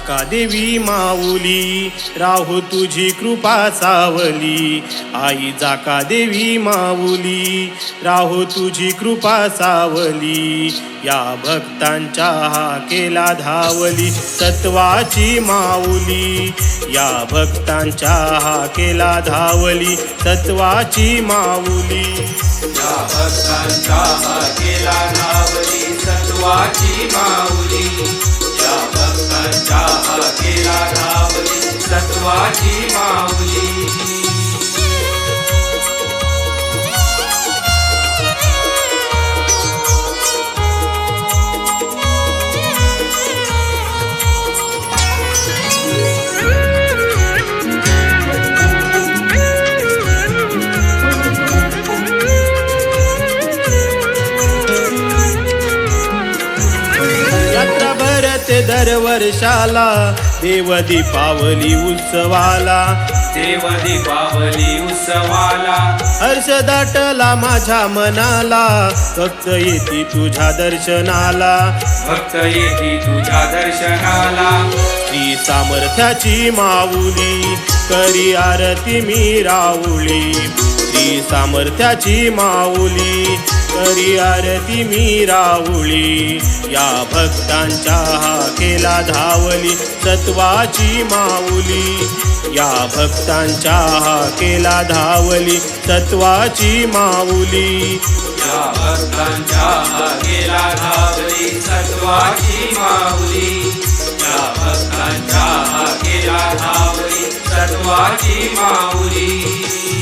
जाका देवी माऊली राहू तुझी कृपा सावली. आई जाका देवी माऊली राहू तुझी कृपा सावली. या भक्तांच्या हा केला धावली सत्वाची माऊली. या भक्तांच्या हा केला धावली सत्वाची माऊली. या भक्तांच्या हाकेला धावली सत्वाची माऊली. या भक्तांचा दरवर्षाला देव दीपावली उत्सवाला. देव दीपावली उत्सवाला. हर्ष दाटला माझ्या मनाला फक्त येती तुझ्या दर्शनाला. भक्त येती तुझ्या दर्शनाला. श्री सामर्थ्याची माऊली करी आरती मी राऊळी श्री सामर्थ्याची माऊली हरी आरती मी राऊळी या भक्तांच्या हा केला धावली सत्वाची माऊली. या भक्तांच्या हा केला धावली सत्वाची माऊली. या भक्तांच्या हा गेला धावली सत्वाची माऊली. या भक्तांच्या हा गेला धावली सत्वाची माऊली.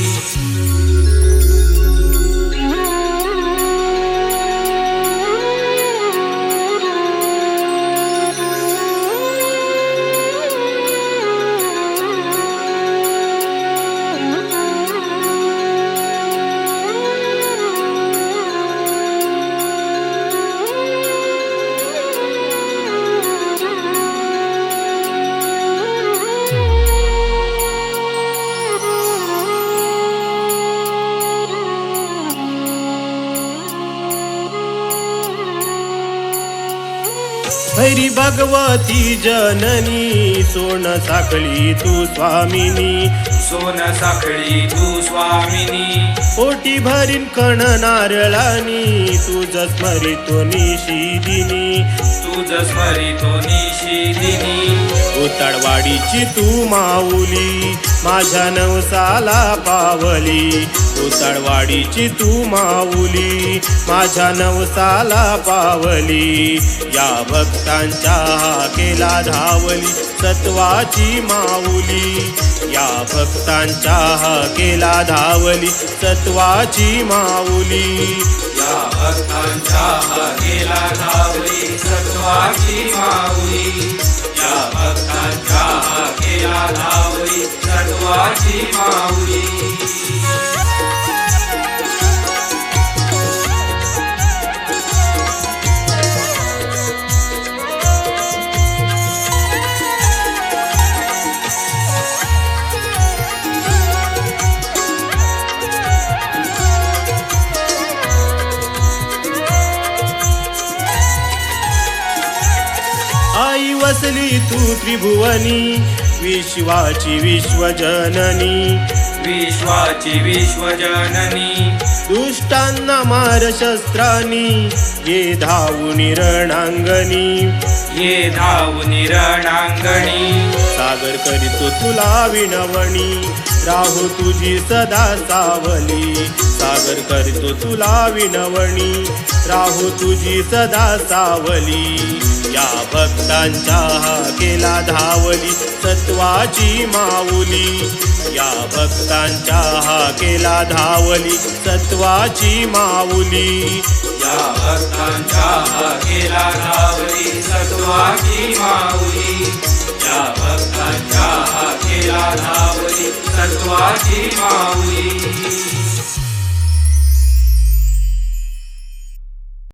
हरी भगवती जननी सोन साखळी तू स्वामिनी. सोन साखळी तू स्वामिनी. ओटी भरीन कण नारळानी तुझ स्मरितो निशिदिनी तुझ स्मरितो निशिदिनी उतडवाडीची तू माऊली माझ्या नवसाला पावली. उतडवाडीची तू माऊली माझ्या नवसाला पावली. या भक्तांच्या केला धावली सत्वाची माऊली. या भक्तांच्या हा केला धावली सत्वाची माऊली. या भक्तांच्या हा केला धावली सत्वाची माऊली. या भक्तांच्या हा केला धावली सत्वाची माऊली. वसली तू त्रिभुवनी विश्वाची विश्वजननी. विश्वाची विश्वजननी. दुष्टांना मार शस्त्रांनी ये धावून रणांगणी ये धावून रणांगणी सागर करीतो तुला विनवणी राहू तुझी सदा सावली. सागर करीतो तुला विनवणी राहू तुझी सदा सावली. या भक्तांच्या हा केला धावली सत्वाची माऊली. या भक्तांच्या हा केला धावली सत्वाची माऊली. या भक्तांच्या हा गेला धावली सत्वाची माऊली. या भक्तांच्या हा गेला धावली सत्वाची माऊली.